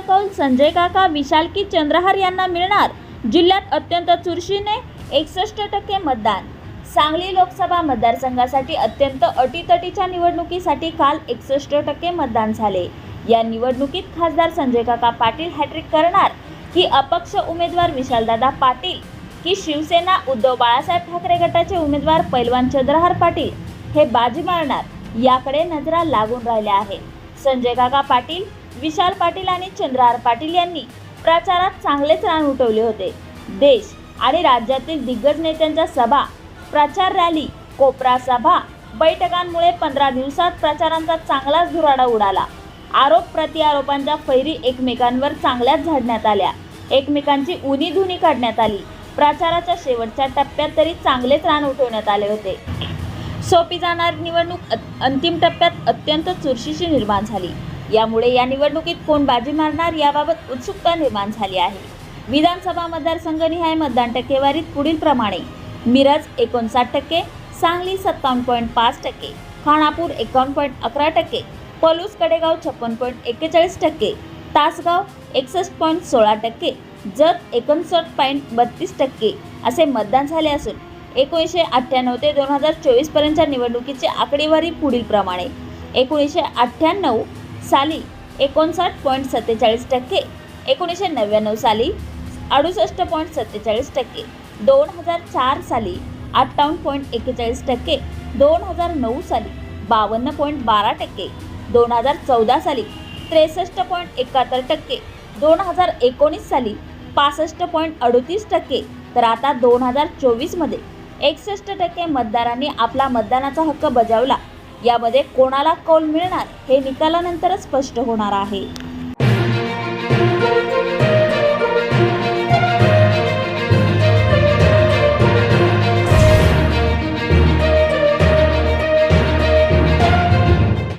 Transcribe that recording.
संजय काका विशाल की चंद्रहार यांना मिळणार जिल्ह्यात अत्यंत चुरशीने एकसष्ट टक्के मतदान. सांगली लोकसभा मतदारसंघासाठी अत्यंत अटीतटीच्या निवडणुकीसाठी काल एकसष्ट टक्के मतदान झाले. या निवडणुकीत खासदार संजय काका पाटील हॅट्रिक करणार की अपक्ष उमेदवार विशालदादा पाटील की शिवसेना उद्धव बाळासाहेब ठाकरे गटाचे उमेदवार पैलवान चंद्रहार पाटील हे बाजी मारणार याकडे नजरा लागून राहिल्या आहेत. संजय काका पाटील विशाल पाटील आणि चंद्रहार पाटील यांनी प्रचारात चांगलेच रान उठवले होते. देश आणि राज्यातील दिग्गज नेत्यांच्या सभा प्रचार रॅली कोपरा सभा बैठकांमुळे पंधरा दिवसात प्रचारांचा चांगलाच धुराडा उडाला. आरोप प्रतिआरोपांच्या फैरी एकमेकांवर चांगल्याच झाडण्यात आल्या. एकमेकांची उनी धुनी काढण्यात आली. प्रचाराच्या शेवटच्या टप्प्यात तरी चांगलेच रान उठवण्यात आले होते. सोपी जाणारी निवडणूक अंतिम टप्प्यात अत्यंत चुरशीची निर्माण झाली. यामुळे या निवडणुकीत कोण बाजी मारणार याबाबत उत्सुकता निर्माण झाली आहे. विधानसभा मतदारसंघनिहाय मतदान टक्केवारीत पुढील प्रमाणे. मिरज एकोणसाठ टक्के सांगली सत्तावन्न पॉईंट पाच टक्के खानापूर एकावन्न पॉईंट अकरा टक्के पलूस कडेगाव छप्पन पॉईंट एक्केचाळीस टक्के तासगाव एकसष्ट पॉईंट सोळा टक्के जत एकोणसठ पॉईंट बत्तीस टक्के असे मतदान झाले असून एकोणीसशे अठ्ठ्याण्णव ते दोन हजार चोवीसपर्यंतच्या निवडणुकीची आकडेवारी पुढील प्रमाणे. एकोणीसशे अठ्ठ्याण्णव साली एकोणसाठ पॉईंट सत्तेचाळीस टक्के एकोणीसशे नव्याण्णव साली अडुसष्ट पॉईंट सत्तेचाळीस टक्के दोन हजार चार साली अठ्ठावन्न पॉईंट एक्केचाळीस टक्के दोन हजार नऊ साली बावन्न पॉईंट बारा टक्के दोन हजार चौदा साली त्रेसष्ट पॉईंट एकाहत्तर टक्के दोन हजार एकोणीस साली पासष्ट पॉईंट अडतीस टक्के. तर आता दोन हजार चोवीसमध्ये एकसष्ट टक्के मतदारांनी आपला मतदानाचा हक्क बजावला. यामध्ये कोणाला कौल मिळणार हे निकालानंतरच स्पष्ट होणार आहे.